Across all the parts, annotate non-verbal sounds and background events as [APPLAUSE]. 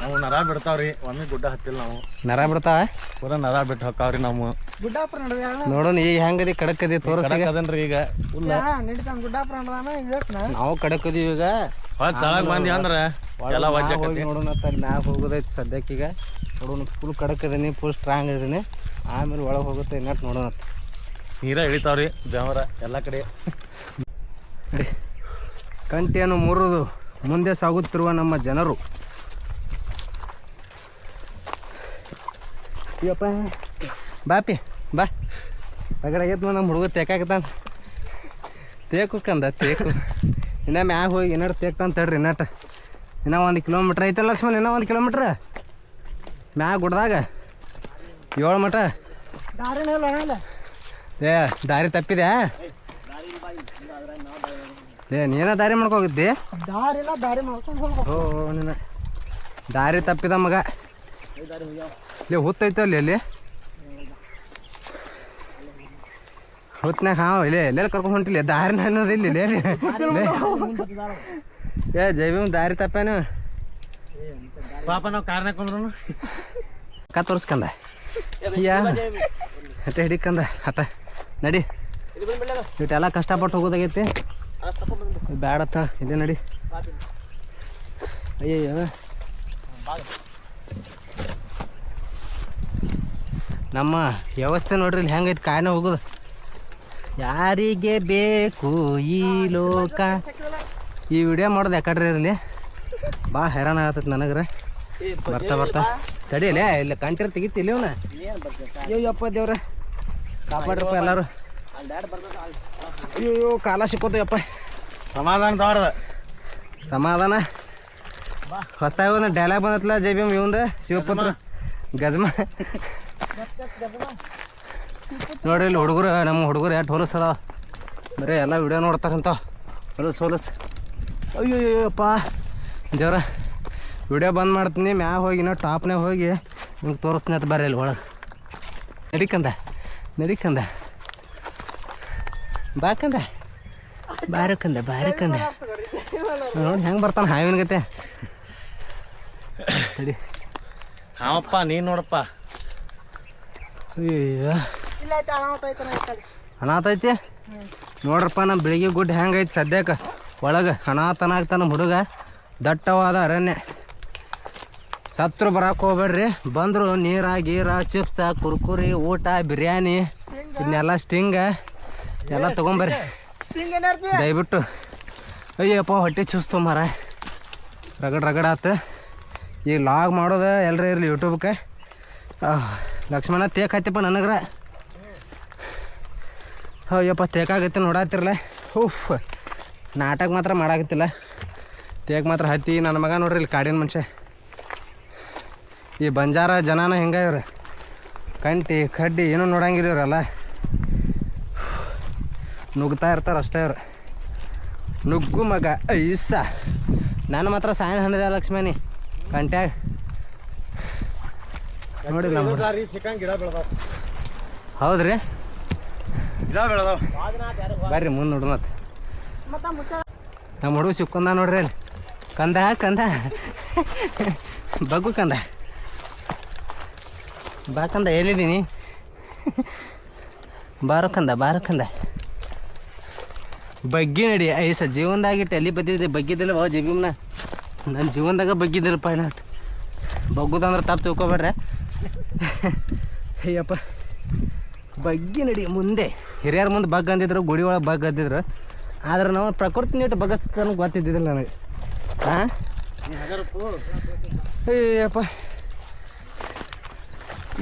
ನಾವು ನರ ಬಿಡ್ತಾವ್ರಿ ಒಮ್ಮೆ ಗುಡ್ಡ ಹತ್ತಿಲ್ಲ ನಾವು. ನರ ಬಿಡ್ತಾವ? ಪೂರ ನರ ಬಿಟ್ಟು ಹೊಕ್ಕಾವ್ರಿ ನಾವು. ಗುಡ್ಡಾಪುರ ನೋಡೋಣ ಈಗ ಹೆಂಗದಿ ಕಡಕದಿ ತೋರಿಸಿ ಅದನ್ರಿ ಈಗ ಫುಲ್ ನಡೀತಾನ ಗುಡ್ಡಾಪುರ ನಡ್ದಾನ ಇವತ್ತು ನಾವು ಕಡಕದೀವಿ ಈಗ. ತಳಗ್ ಬಂದಿ ಅಂದ್ರ ಎಲ್ಲ ನೋಡೋಣ ಅಂತ ಮ್ಯಾಗ ಹೋಗೋದೈತಿ ಈಗ. ನೋಡೋಣ ಫುಲ್ ಕಡಕ್ ಅದೀನಿ ಫುಲ್ ಸ್ಟ್ರಾಂಗ್ ಇದೀನಿ. ಆಮೇಲೆ ಒಳಗೆ ಹೋಗುತ್ತೆ ಇನ್ನಟ್ ನೋಡೋಣ ನೀರ ಇಳಿತಾವ್ರಿ ಬೆವರ ಎಲ್ಲ ಕಡೆ. [LAUGHS] ಕಂಟಿಯನ್ನು ಮುರಿದು ಮುಂದೆ ಸಾಗುತ್ತಿರುವ ನಮ್ಮ ಜನರು. ಅಯ್ಯಪ್ಪ ಬಾಪಿ ಬಾ. ಬಗಡ ಮನ ನಮ್ಮ ಹುಡುಗ ತೇಕಾಕತಾನ ತೇಕು ಕಂದ ತೇಕು. ಇನ್ನ ಮ್ಯಾಗ ಹೋಗಿ ಏನಾರು ತೇಕ್ತಾನ ತಡ್ರಿ ಇನ್ನಟ. ಇನ್ನ ಒಂದು ಕಿಲೋಮೀಟ್ರ್ ಐತಲ್ಲ ಲಕ್ಷ್ಮಣ ಇನ್ನೂ ಒಂದು ಕಿಲೋಮೀಟ್ರ್. ಮ್ಯಾಗ ಗುಡ್ದಾಗ ಏಳು ಮಟ ಏ ದಾರಿ ತಪ್ಪಿದೆ ಏ ನೀನ ದಾರಿ ಮಾಡ್ಕೋಗಿದ್ದಿ? ದಾರಿ ದಾರಿ ಮಾಡ್ಕೊಂಡು ದಾರಿ ತಪ್ಪಿದ ಮಗ. ಇಲ್ಲಿ ಹುತ್ತೈತೆ ಅಲ್ಲಿ ಅಲ್ಲಿ? ಹುತ್ನಾಗ ಹಾಂ ಇಲ್ಲಿ ಎಲ್ಲೆಲ್ಲ ಕರ್ಕೊಂಡು ಹೊಂಟಿಲ್ಲ ದಾರಿ ಅನ್ನೋದು ಇಲ್ಲಿ ಇಲ್ಲಿ. ಏ ಜೈವಿ ದಾರಿ ತಪ್ಪೇನು ಪಾಪ ನಾವು ಕಾರ್ನಾಗ ಕೊಂಡ್ರು ಅಕ್ಕ ತೋರಿಸ್ಕಂದ. ಹಟ ಹಿಡಿಕಂದ ಹಟ ನಡಿ. ಇಟ್ಟೆಲ್ಲ ಕಷ್ಟಪಟ್ಟು ಹೋಗೋದಾಗೈತಿ. ಬ್ಯಾಡತ್ತ ಇದೆ ನಡಿ. ಅಯ್ಯಯ್ಯೋ. ನಮ್ಮ ವ್ಯವಸ್ಥೆ ನೋಡ್ರಿ ಇಲ್ಲಿ ಹೆಂಗೈತೆ ಕಾಯಿನ ಹೋಗೋದು. ಯಾರಿಗೆ ಬೇಕು ಈ ಲೋಕ? ಈ ವಿಡಿಯೋ ಮಾಡೋದು ಯಾಕಡ್ರಿ ಇರಲಿ ಭಾಳ ಹೈರಾಣ ಆಗತ್ತೈತೆ ನನಗ್ರೆ. ಬರ್ತಾ ಬರ್ತಾ. ತಡಿಯಲೇ ಇಲ್ಲ ಕಂಟಿರ್ ತೆಗಿತಿಲ್ಲ ಇವನ ಅಯ್ಯಪ್ಪ ದೇವ್ರ. ಕಾಪಾಡ್ರಪ್ಪ ಎಲ್ಲರೂ. ಅಯ್ಯೋ ಕಾಲ ಸಿಕ್ಕೋತಯ್ಯಪ್ಪ ಸಮಾಧಾನ ತಾಡ್ದ ಸಮಾಧಾನ? ಹೊಸ್ತಾಗ ಒಂದು ಡೈಲಾಗ್ ಬಂದತ್ಲ ಜೈ ಭೀಮ್ ಇವಂದ ಶಿವಪುತ್ರ. ಗಜಮ. ನೋಡ್ರಿ ಇಲ್ಲಿ ಹುಡುಗರು, ನಮ್ಮ ಹುಡುಗರು ಎಷ್ಟು ಹೊಲಸು ಅದಾವ. ಬರೀ ಎಲ್ಲ ವಿಡಿಯೋ ನೋಡ್ತಾರಂತ. ಹೊಲಸು ಹೊಲಸು. ಅಯ್ಯೋಯ್ಯಪ್ಪ ದೇವ್ರ ವಿಡಿಯೋ ಬಂದ್ ಮಾಡ್ತೀನಿ. ಮ್ಯಾಗ ಹೋಗಿ ನಾ ಟಾಪ್ನಾಗ ಹೋಗಿ ನಿಮ್ಗೆ ತೋರಿಸ್ತೀನಿ ಅಂತ ಬರ್ರಿ ಇಲ್ಲಿ ಒಳಗೆ. ನಡಿಕಂದ ನಡಿಕಂದ. ಬಾಕಂದ ಬಾರಕಂದ ಬಾರಕಂದ ನೋಡಿ, ಹೆಂಗೆ ಬರ್ತಾನೆ ಹಾವಿನ ಗತೆ. ನಡಿ. ಹಾವಪ್ಪ, ನೀನು ನೋಡಪ್ಪ. ಅಯ್ಯೋ ಅನಾಥೈತಿ ನೋಡ್ರಪ್ಪ ನಮ್ಮ ಬೆಳಿಗ್ಗೆ ಗುಡ್ಡ ಹೆಂಗೈತಿ ಸದ್ಯಕ್ಕೆ? ಒಳಗೆ ಅನಾಥನ ಆಗ್ತಾನ ನಮ್ಮ ಹುಡುಗ. ದಟ್ಟವಾದ ಅರಣ್ಯ. ಸತ್ರು ಬರಕ್ಕೆ ಹೋಗ್ಬೇಡ್ರಿ. ಬಂದರು ನೀರ ಗೀರ ಚಿಪ್ಸ ಕುರ್ಕುರಿ ಊಟ ಬಿರಿಯಾನಿ ಇದನ್ನೆಲ್ಲ ಸ್ಟಿಂಗ ಎಲ್ಲ ತೊಗೊಂಬರ್ರಿ. ದಯವಿಟ್ಟು. ಅಯ್ಯಪ್ಪ ಹೊಟ್ಟೆ ಚುಸ್ತು ಮರ ರಗಡ್ ರಗಡ ಆತ. ಈಗ ಲಾಗ್ ಮಾಡೋದ ಎಲ್ಲರೂ ಇರಲಿ ಯೂಟ್ಯೂಬ್ಗೆ ಲಕ್ಷ್ಮಣ ತೇಕ್ ಹತ್ತಿಪ್ಪ ನನಗ್ರ. ಅಯ್ಯಪ್ಪ ತೇಕಾಗತ್ತೆ ನೋಡತ್ತಿರಲ್ಲ ಉಫ್, ನಾಟಕ ಮಾತ್ರ ಮಾಡಾಕತ್ತಿಲ್ಲ. ತೇಕ್ ಮಾತ್ರ ಹತ್ತಿ, ನನ್ನ ಮಗ ನೋಡ್ರಿ ಇಲ್ಲಿ ಕಾಡಿನ ಮನುಷ್ಯ. ಈ ಬಂಜಾರ ಜನನ ಹಿಂಗೆ ಇವ್ರು? ಕಂಟಿ, ಕಡ್ಡಿ ಏನೂ ನೋಡಂಗಿಲ್ಲ ನುಗ್ತಾ ಇರ್ತಾರೆ ಅಷ್ಟೇ ಇವ್ರು. ನುಗ್ಗು ಮಗ, ಐಸ. ನಾನು ಮಾತ್ರ ಸಾಯನ್ ಹಣ್ಣದ ಲಕ್ಷ್ಮಣಿ ಕಂಟ್ಯಾಗ ನೋಡಿ ನಮ್ಮ ಹುಡ್ಗ. ದಾರಿ ಸಿಕ್ಕಂಗ್ ಗಿಡ ಬೆಳ್ದಾವ. ಹೌದ್ರಿ? ಗಿಡ ಬೆಳದ ಬರ್ರಿ ಮುಂದೆ ನೋಡೋಣ ನಮ್ಮ ಹುಡುಗ ಸಿಕ್ಕೊಂದ ನೋಡ್ರಿ ಅಲ್ಲಿ. ಕಂದ ಕಂದ. ಬಗ್ಗು ಕಂದ. ಬಾ ಕಂದ ಎಲ್ಲಿದ್ದೀನಿ? ಬಾರೋ ಕಂದ ಬಾರೋ ಕಂದ. ಬಗ್ಗಿ ನಡಿ. ಐಸ ಜೀವನದಾಗಿಟ್ಟು ಎಲ್ಲಿ ಬದ್ದಿದ್ದೆ? ಬಗ್ಗಿದ್ದಿಲ್ಲ ಬಾ ಜೀವನ ನನ್ನ ಜೀವನದಾಗ ಬಗ್ಗಿದ್ದಿಲ್ಲಪ್ಪ ನಾಟ್ ಬಗ್ಗುದಂದ್ರೆ ತಪ್ಪು ತಿಳ್ಕೊಬೇಡ್ರೆ. ಅಯ್ಯಪ್ಪ ಬಗ್ಗಿ ನಡಿ ಮುಂದೆ. ಹಿರಿಯರ ಮುಂದೆ ಬಗ್ ಅಂದಿದ್ರು ಗುಡಿ ಒಳಗೆ ಬಗ್ ಅಂದಿದ್ರು. ಆದ್ರೆ ನಾವು ಪ್ರಕೃತಿ ನೀಟು ಬಗ್ಗಸ್ತನ ಗೊತ್ತಿದ್ದಿಲ್ಲ ನನಗೆ. ಹಾಂ ಅಯ್ಯಪ್ಪ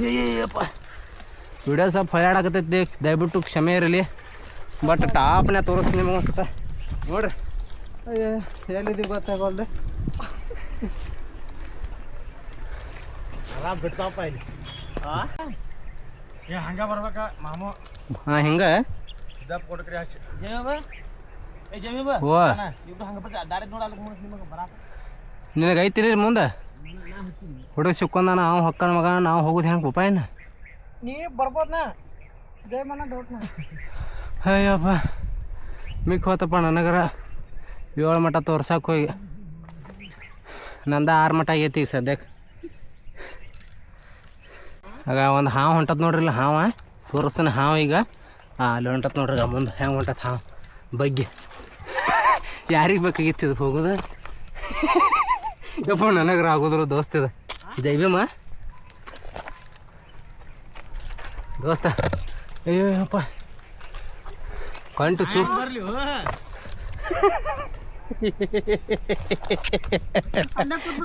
ಅಯ್ಯಪ್ಪ ವಿಡಿಯೋ ಸ್ವಲ್ಪ ಹೊಳ್ಯಾಡಕತ್ತೈತಿ ದಯವಿಟ್ಟು ಕ್ಷಮೆ ಇರಲಿ. ಬಟ್ ಟಾಪ್ನೇ ತೋರಿಸ್ತೀನಿ ನಿಮಗೆ ಅನ್ಸುತ್ತೆ? ನೋಡ್ರಿ. ಅಯ್ಯೋ ಎಲ್ಲಿದ್ದೀವಿ ಗೊತ್ತಾಗಲ್ದೆ ಎಲ್ಲ ಬಿಡ್ತಾವಪ್ಪ ಇಲ್ಲಿ. ಏ ಹಂಗ ಬರ್ಬೇಕ ಮಾಮು. ಹಾಂ ಹಿಂಗೆ? ಸಿದ್ದಪ್ಪ ಕೊಡ್ಕ್ರಿ ಅಷ್ಟೇ. ಓ ನಿನಗೆ ಐತಿರಿ ಮುಂದೆ? ಹುಡುಗ ಸಿಕ್ಕೊಂದ ನಾವು ಹೊಕ್ಕನ ಮಗ ನಾವು ಹೋಗುದು ಹೆಂಗೆ ಉಪಾಯನ ನೀ ಬರ್ಬೋದ ಡೌಟ್ನ. ಅಯ್ಯಪ್ಪ ಮಿಕ್ ಹೋತಪ್ಪ ನನಗರ. ಏಳು ಮಠ ತೋರ್ಸಕ್ಕೆ ಹೋಗಿ. ನಂದ ಆರು ಮಠ ಆಗೈತಿ ಈಗ ಸದ್ಯಕ್ಕೆ ಆಗ ಒಂದು ಹಾವು ಹೊಂಟದ ನೋಡ್ರಿ ಇಲ್ಲ ಹಾವ. ತೋರಿಸ್ತಾನೆ ಹಾವು ಈಗ. ಆ ಅಲ್ಲಿ ಹೊಂಟತ್ ನೋಡ್ರಿ ಮುಂದೆ ಹೆಂಗೆ ಹೊಂಟತ್ ಹಾವು. ಬಗ್ಗೆ. [LAUGHS] ಯಾರಿಗೆ ಬೇಕಾಗಿತ್ತು ಇದು ಹೋಗೋದು? [LAUGHS] ಯಪ್ಪ ನನಗ್ರ ಆಗೋದ್ರ ದೋಸ್ತ ಇದು. ಜೈಬೇಮ ದೋಸ್ತ. ಅಯ್ಯೋ ಯಪ್ಪ. ಕಂಟು ಚೂ ಬರ್ಲಿ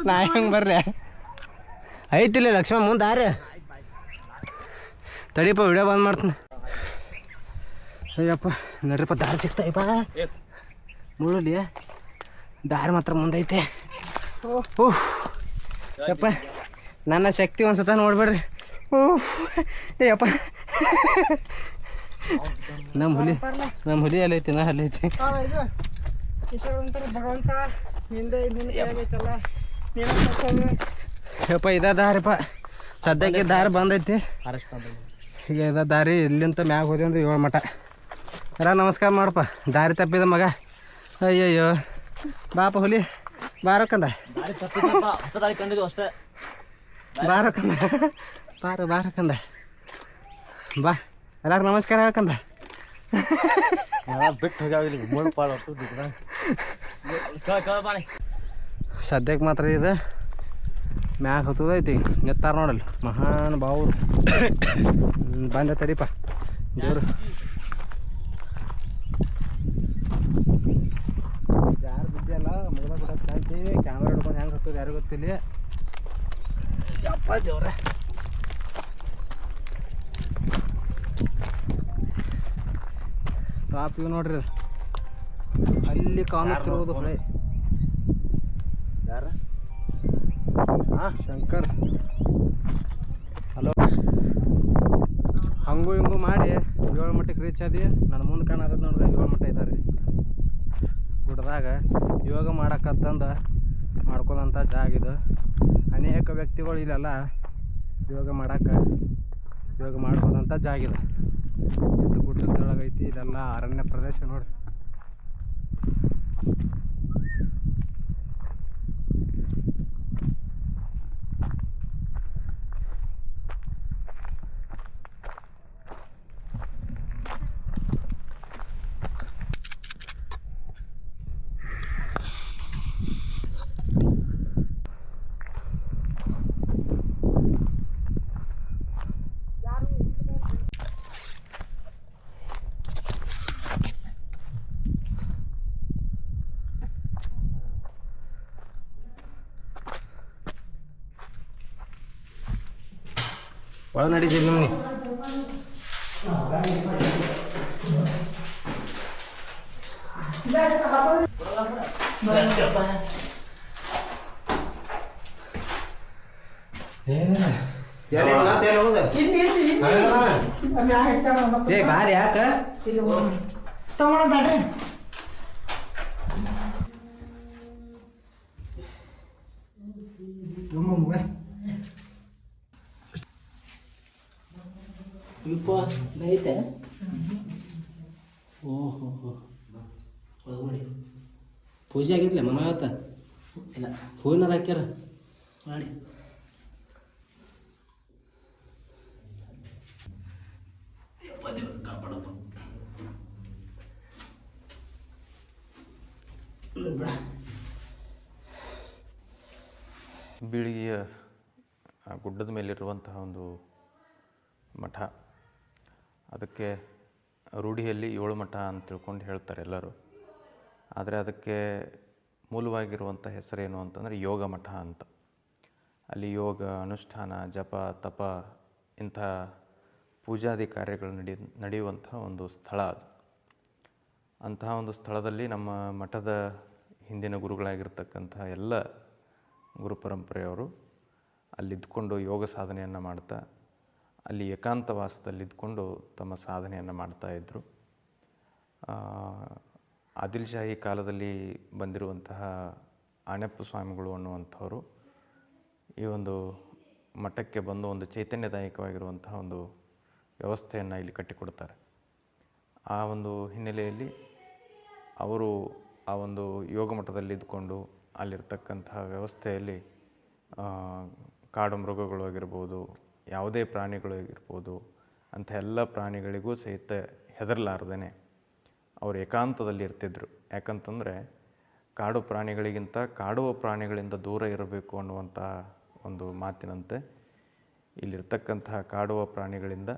ನಾ ಹೆಂಗೆ ಬರ್ರಿ ಐತಿಲ್ಲ ಲಕ್ಷ್ಮಣ ಮುಂದೆ ಆರೆ ತಡಿಯಪ್ಪ ವಿಡಿಯೋ ಬಂದ್ ಮಾಡ್ತೀನಿ. ಅಯ್ಯಪ್ಪ ನಡ್ರಿಪ್ಪ, ದಾರಿ ಸಿಗ್ತಾಯಪ್ಪ ಮುಳ್ಳುಲಿ, ದಾರಿ ಮಾತ್ರ ಮುಂದೈತೆ. ಓಹ್ ಯಪ್ಪ, ನನ್ನ ಶಕ್ತಿ ಒಂದ್ಸತ ನೋಡ್ಬೇಡ್ರಿ. ಓಹ್ ಏಯಪ್ಪ ನಮ್ಮ ಹುಲಿ ನಮ್ಮ ಹುಲಿ ಅಲ್ಲೈತಿ ನಾ ಅಲ್ಲೈತಿ ಭಗವಂತ ಹಿಂದೆ. ಯಪ್ಪ, ಇದ ದಾರಿಪ್ಪ. ಸದ್ಯಕ್ಕೆ ದಾರಿ ಬಂದೈತಿ. ಈಗ ಇದ ದಾರಿ ಇಲ್ಲಿಂತ ಮ್ಯಾಗ ಹೋದೆ ಅಂದ್ರೆ ಏಳು ಮಠ. ಅರ ನಮಸ್ಕಾರ ಮಾಡಪ್ಪ. ದಾರಿ ತಪ್ಪಿದ ಮಗ. ಅಯ್ಯಯ್ಯೋ. ಬಾಪ ಹುಲಿ. ಬಾರಕ್ಕಂದ ಬಾರಕ್ಕಂದ ಬಾರ ಬಾರಕ್ಕಂದ ಬಾ. ಎಲ್ಲಾರು ನಮಸ್ಕಾರ ಹೇಳ್ಕಂದ ಬಿಟ್ಟು ಹೋಗ್ಯಾವ ಇಲ್ಲಿ ಮೂರು ಪಾಳು ಕೇಳ ಕೇಳ ಬಾಳೆ. ಸದ್ಯಕ್ಕೆ ಮಾತ್ರ ಇದು. ಮ್ಯಾಗ ಹತ್ತದೈತಿ ನೆತ್ತಾರ ನೋಡಲ್ಲ. ಮಹಾನ್ ಬಾವ್ರು. ಬಂದ ತಡಿಪ. ದೇವ್ರು ಯಾರು ಬಿದ್ದಲ್ಲ ಮುಗ್ದ ಕಾಂತಿ ಕ್ಯಾಮ್ರಾ ಹಿಡ್ಕೊಂಡು ಹೆಂಗೆ ಹತ್ತದ ಯಾರು ಗೊತ್ತಿಲ್ಲ. ಯಪ್ಪ ದೇವ್ರ. ಟಾಪ್ ಇವ್ ನೋಡ್ರಿ. ಅಲ್ಲಿ ಕಾಣುತ್ತಿರುವುದು ಹೊಳೆ ಯಾರ? ಶಂಕರ್. ಹಲೋ. ಹಂಗೂ ಹಿಂಗೂ ಮಾಡಿ ಏಳು ಮಟ್ಟಕ್ಕೆ ರೀಚ್ ಆದಿ. ನನ್ನ ಮುಂದೆ ಕಾಣದ ನೋಡ್ರಿ ಏಳು ಮಟ್ಟ ಇದ್ದಾರೆ ಗುಡ್ದಾಗ ಯೋಗ ಮಾಡೋಕ್ಕಂತಂದು ಮಾಡ್ಕೊಳ್ಳೋಂಥ ಜಾಗ ಇದು. ಅನೇಕ ವ್ಯಕ್ತಿಗಳು ಇಲ್ಲೆಲ್ಲ ಯೋಗ ಮಾಡಕ್ಕೆ ಯೋಗ ಮಾಡ್ಬೋದಂಥ ಜಾಗ ಇದು. ಗುಡ್ಡದೊಳಗೈತಿ ಇಲ್ಲೆಲ್ಲ ಅರಣ್ಯ ಪ್ರದೇಶ ನೋಡ್ರಿ. ಒಳ ನಡೀತೀವಿ ನಿಮ್ಗೆ ಇಲ್ಲಿ ಇಲ್ಲಿ ಇಲ್ಲಿ ಮ್ಯಾಗ ಇಟ್ಟಾರ ಮಸ್ತ್. ಏ ಬಾರಿ ಯಾಕ ಇಲ್ಲಿ ಬ್ಯಾಡ್ರಿ ಐತೆ ಓಹೋ ಒಳಗಡೆ ಪೂಜೆ ಆಗಿರ್ಲಿ ಮನ ಆತ ಇಲ್ಲ. ಹೂವಿನ ಹಾಕ್ಯಾರ? ಮಾಡಿ. ಬೀಳಿಗೆಯ ಆ ಗುಡ್ಡದ ಮೇಲಿರುವಂತಹ ಒಂದು ಮಠ. ಅದಕ್ಕೆ ರೂಢಿಯಲ್ಲಿ ಏಳು ಮಠ ಅಂತ ತಿಳ್ಕೊಂಡು ಹೇಳ್ತಾರೆ ಎಲ್ಲರೂ. ಆದರೆ ಅದಕ್ಕೆ ಮೂಲವಾಗಿರುವಂಥ ಹೆಸರೇನು ಅಂತಂದರೆ ಯೋಗ ಮಠ ಅಂತ. ಅಲ್ಲಿ ಯೋಗ, ಅನುಷ್ಠಾನ, ಜಪ, ತಪ ಇಂಥ ಪೂಜಾದಿ ಕಾರ್ಯಗಳು ನಡಿ, ನಡೆಯುವಂಥ ಒಂದು ಸ್ಥಳ ಅದು. ಅಂತಹ ಒಂದು ಸ್ಥಳದಲ್ಲಿ ನಮ್ಮ ಮಠದ ಹಿಂದಿನ ಗುರುಗಳಾಗಿರ್ತಕ್ಕಂಥ ಎಲ್ಲ ಗುರು ಪರಂಪರೆಯವರು ಅಲ್ಲಿದ್ದುಕೊಂಡು ಯೋಗ ಸಾಧನೆಯನ್ನು ಮಾಡ್ತಾ ಅಲ್ಲಿ ಏಕಾಂತವಾಸದಲ್ಲಿದ್ದುಕೊಂಡು ತಮ್ಮ ಸಾಧನೆಯನ್ನು ಮಾಡ್ತಾಯಿದ್ರು ಆದಿಲ್ ಶಾಹಿ ಕಾಲದಲ್ಲಿ ಬಂದಿರುವಂತಹ ಆಣೆಪ್ಪ ಸ್ವಾಮಿಗಳು ಅನ್ನುವಂಥವರು ಈ ಒಂದು ಮಠಕ್ಕೆ ಬಂದು ಒಂದು ಚೈತನ್ಯದಾಯಕವಾಗಿರುವಂತಹ ಒಂದು ವ್ಯವಸ್ಥೆಯನ್ನು ಇಲ್ಲಿ ಕಟ್ಟಿಕೊಡ್ತಾರೆ. ಆ ಒಂದು ಹಿನ್ನೆಲೆಯಲ್ಲಿ ಅವರು ಆ ಒಂದು ಯೋಗ ಮಠದಲ್ಲಿ ಇದ್ದುಕೊಂಡು ಅಲ್ಲಿರ್ತಕ್ಕಂತಹ ವ್ಯವಸ್ಥೆಯಲ್ಲಿ ಕಾಡು ಮೃಗಗಳು ಆಗಿರ್ಬೋದು ಯಾವುದೇ ಪ್ರಾಣಿಗಳು ಆಗಿರ್ಬೋದು ಅಂಥ ಎಲ್ಲ ಪ್ರಾಣಿಗಳಿಗೂ ಸಹಿತ ಹೆದರಲಾರ್ದೇ ಅವರು ಏಕಾಂತದಲ್ಲಿ ಇರ್ತಿದ್ರು. ಯಾಕಂತಂದರೆ ಕಾಡು ಪ್ರಾಣಿಗಳಿಗಿಂತ ಕಾಡುವ ಪ್ರಾಣಿಗಳಿಂದ ದೂರ ಇರಬೇಕು ಅನ್ನುವಂತಹ ಒಂದು ಮಾತಿನಂತೆ ಇಲ್ಲಿರ್ತಕ್ಕಂತಹ ಕಾಡುವ ಪ್ರಾಣಿಗಳಿಂದ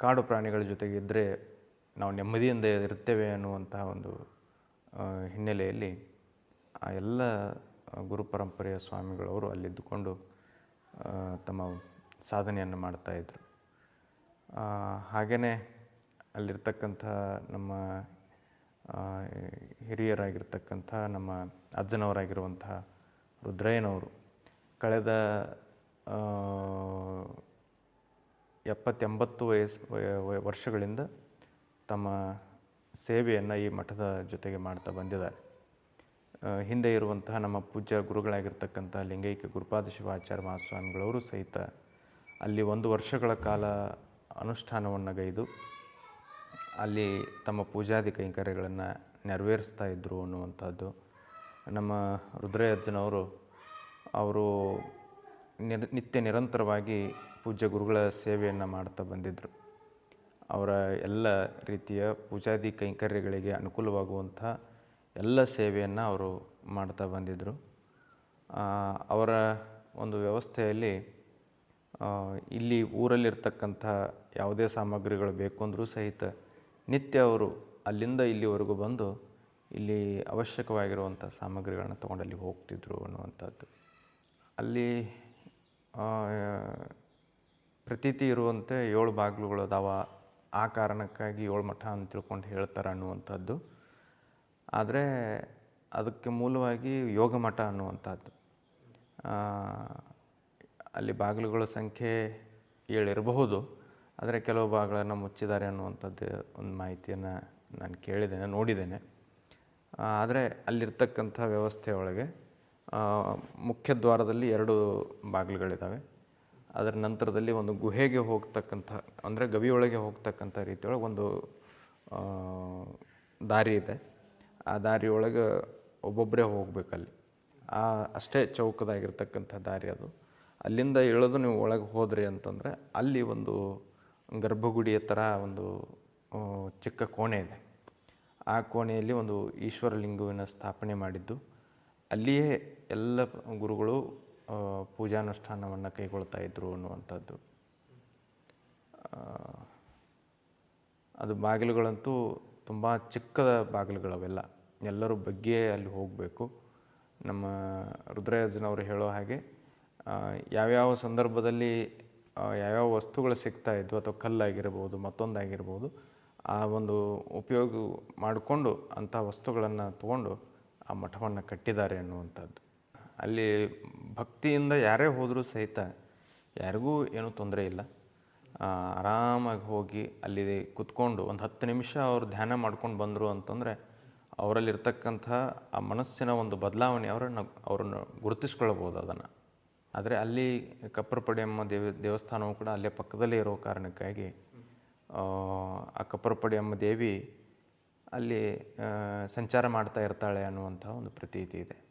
ಕಾಡು ಪ್ರಾಣಿಗಳ ಜೊತೆಗೆ ಇದ್ದರೆ ನಾವು ನೆಮ್ಮದಿಯಿಂದ ಇರ್ತೇವೆ ಅನ್ನುವಂತಹ ಒಂದು ಹಿನ್ನೆಲೆಯಲ್ಲಿ ಆ ಎಲ್ಲ ಗುರು ಪರಂಪರೆಯ ಸ್ವಾಮಿಗಳವರು ಅಲ್ಲಿದ್ದುಕೊಂಡು ತಮ್ಮ ಸಾಧನೆಯನ್ನು ಮಾಡ್ತಾಯಿದ್ರು ಹಾಗೆಯೇ ಅಲ್ಲಿರ್ತಕ್ಕಂಥ ನಮ್ಮ ಹಿರಿಯರಾಗಿರ್ತಕ್ಕಂಥ ನಮ್ಮ ಅಜ್ಜನವರಾಗಿರುವಂತಹ ರುದ್ರಯ್ಯನವರು ಕಳೆದ ಎಪ್ಪತ್ತೆಂಬತ್ತು ವಯಸ್ಸು ವಯ- ವಯ- ವರ್ಷಗಳಿಂದ ತಮ್ಮ ಸೇವೆಯನ್ನು ಈ ಮಠದ ಜೊತೆಗೆ ಮಾಡ್ತಾ ಬಂದಿದ್ದಾರೆ. ಹಿಂದೆ ಇರುವಂತಹ ನಮ್ಮ ಪೂಜ್ಯ ಗುರುಗಳಾಗಿರ್ತಕ್ಕಂಥ ಲಿಂಗೈಕ್ಯ ಗುರುಪಾದ ಶಿವಾಚಾರ್ಯ ಮಹಾಸ್ವಾಮಿಗಳವರು ಸಹಿತ ಅಲ್ಲಿ ಒಂದು ವರ್ಷಗಳ ಕಾಲ ಅನುಷ್ಠಾನವನ್ನು ಗೈದು, ಅಲ್ಲಿ ತಮ್ಮ ಪೂಜಾದಿ ಕೈಂಕರ್ಯಗಳನ್ನು ನೆರವೇರಿಸ್ತಾ ಇದ್ದರು ಅನ್ನುವಂಥದ್ದು. ನಮ್ಮ ರುದ್ರಯಜ್ಜನವರು ಅವರು ನಿರ್, ನಿತ್ಯ ನಿರಂತರವಾಗಿ ಪೂಜ್ಯ ಗುರುಗಳ ಸೇವೆಯನ್ನು ಮಾಡ್ತಾ ಬಂದಿದ್ದರು ಅವರ ಎಲ್ಲ ರೀತಿಯ ಪೂಜಾದಿ ಕೈಂಕರ್ಯಗಳಿಗೆ ಅನುಕೂಲವಾಗುವಂಥ ಎಲ್ಲ ಸೇವೆಯನ್ನು ಅವರು ಮಾಡ್ತಾ ಬಂದಿದ್ದರು ಅವರ ಒಂದು ವ್ಯವಸ್ಥೆಯಲ್ಲಿ ಇಲ್ಲಿ ಊರಲ್ಲಿರ್ತಕ್ಕಂಥ ಯಾವುದೇ ಸಾಮಗ್ರಿಗಳು ಬೇಕು ಅಂದರೂ ಸಹಿತ ನಿತ್ಯ ಅವರು ಅಲ್ಲಿಂದ ಇಲ್ಲಿವರೆಗೂ ಬಂದು ಇಲ್ಲಿ ಅವಶ್ಯಕವಾಗಿರುವಂಥ ಸಾಮಗ್ರಿಗಳನ್ನ ತೊಗೊಂಡು ಅಲ್ಲಿ ಹೋಗ್ತಿದ್ರು ಅನ್ನುವಂಥದ್ದು. ಅಲ್ಲಿ ಪ್ರತೀತಿ ಇರುವಂತೆ ಏಳು ಬಾಗಿಲುಗಳು ಅದಾವ. ಆ ಕಾರಣಕ್ಕಾಗಿ ಏಳು ಮಠ ಅಂತ ತಿಳ್ಕೊಂಡು ಹೇಳ್ತಾರೆ ಅನ್ನುವಂಥದ್ದು. ಆದರೆ ಅದಕ್ಕೆ ಮೂಲವಾಗಿ ಯೋಗ ಮಠ ಅನ್ನುವಂಥದ್ದು. ಅಲ್ಲಿ ಬಾಗಿಲುಗಳ ಸಂಖ್ಯೆ ಏಳಿರಬಹುದು ಆದರೆ ಕೆಲವು ಭಾಗಗಳನ್ನು ಮುಚ್ಚಿದ್ದಾರೆ ಅನ್ನುವಂಥದ್ದು ಒಂದು ಮಾಹಿತಿಯನ್ನು ನಾನು ಕೇಳಿದ್ದೇನೆ, ನೋಡಿದ್ದೇನೆ. ಆದರೆ ಅಲ್ಲಿರ್ತಕ್ಕಂಥ ವ್ಯವಸ್ಥೆ ಒಳಗೆ ಮುಖ್ಯ ದ್ವಾರದಲ್ಲಿ ಎರಡು ಬಾಗಿಲುಗಳಿದ್ದಾವೆ. ಅದರ ನಂತರದಲ್ಲಿ ಒಂದು ಗುಹೆಗೆ ಹೋಗ್ತಕ್ಕಂಥ, ಅಂದರೆ ಗವಿಯೊಳಗೆ ಹೋಗ್ತಕ್ಕಂಥ ರೀತಿಯೊಳಗೆ ಒಂದು ದಾರಿ ಇದೆ. ಆ ದಾರಿಯೊಳಗೆ ಒಬ್ಬೊಬ್ಬರೇ ಹೋಗಬೇಕಲ್ಲಿ. ಆ, ಅಷ್ಟೇ ಚೌಕದಾಗಿರ್ತಕ್ಕಂಥ ದಾರಿ ಅದು. ಅಲ್ಲಿಂದ ಇಳಿದು ನೀವು ಒಳಗೆ ಹೋದ್ರಿ ಅಂತಂದರೆ ಅಲ್ಲಿ ಒಂದು ಗರ್ಭಗುಡಿಯ ಥರ ಒಂದು ಚಿಕ್ಕ ಕೋಣೆ ಇದೆ. ಆ ಕೋಣೆಯಲ್ಲಿ ಒಂದು ಈಶ್ವರ ಲಿಂಗುವಿನ ಸ್ಥಾಪನೆ ಮಾಡಿದ್ದು. ಅಲ್ಲಿಯೇ ಎಲ್ಲ ಗುರುಗಳು ಪೂಜಾನುಷ್ಠಾನವನ್ನು ಕೈಗೊಳ್ತಾ ಇದ್ದರು ಅನ್ನುವಂಥದ್ದು. ಅದು ಬಾಗಿಲುಗಳಂತೂ ತುಂಬ ಚಿಕ್ಕದ ಬಾಗಿಲುಗಳವೆಲ್ಲ. ಎಲ್ಲರೂ ಬಗ್ಗೆ ಅಲ್ಲಿ ಹೋಗಬೇಕು. ನಮ್ಮ ರುದ್ರಯಾಜನವರು ಹೇಳೋ ಹಾಗೆ ಯಾವ್ಯಾವ ಸಂದರ್ಭದಲ್ಲಿ ಯಾವ್ಯಾವ ವಸ್ತುಗಳು ಸಿಗ್ತಾ ಇದ್ವು, ಅಥವಾ ಕಲ್ಲಾಗಿರ್ಬೋದು, ಮತ್ತೊಂದಾಗಿರ್ಬೋದು, ಆ ಒಂದು ಉಪಯೋಗ ಮಾಡಿಕೊಂಡು ಅಂಥ ವಸ್ತುಗಳನ್ನು ತಗೊಂಡು ಆ ಮಠವನ್ನು ಕಟ್ಟಿದ್ದಾರೆ ಅನ್ನುವಂಥದ್ದು. ಅಲ್ಲಿ ಭಕ್ತಿಯಿಂದ ಯಾರೇ ಹೋದರೂ ಸಹಿತ ಯಾರಿಗೂ ಏನೂ ತೊಂದರೆ ಇಲ್ಲ. ಆರಾಮಾಗಿ ಹೋಗಿ ಅಲ್ಲಿ ಕುತ್ಕೊಂಡು ಒಂದು ಹತ್ತು ನಿಮಿಷ ಅವರು ಧ್ಯಾನ ಮಾಡ್ಕೊಂಡು ಬಂದರು ಅಂತಂದರೆ ಅವರಲ್ಲಿರ್ತಕ್ಕಂಥ ಆ ಮನಸ್ಸಿನ ಒಂದು ಬದಲಾವಣೆ ಅವರನ್ನು ಅವರನ್ನು ಗುರುತಿಸ್ಕೊಳ್ಬೋದು ಅದನ್ನು. ಆದರೆ ಅಲ್ಲಿ ಕಪ್ಪರಪಡಿ ಅಮ್ಮ ದೇವ ದೇವಸ್ಥಾನವು ಕೂಡ ಅಲ್ಲೇ ಪಕ್ಕದಲ್ಲೇ ಇರೋ ಕಾರಣಕ್ಕಾಗಿ ಆ, ಕಪ್ಪರಪಡಿಯಮ್ಮ ದೇವಿ ಅಲ್ಲಿ ಸಂಚಾರ ಮಾಡ್ತಾ ಇರ್ತಾಳೆ ಅನ್ನುವಂಥ ಒಂದು ಪ್ರತೀತಿ ಇದೆ.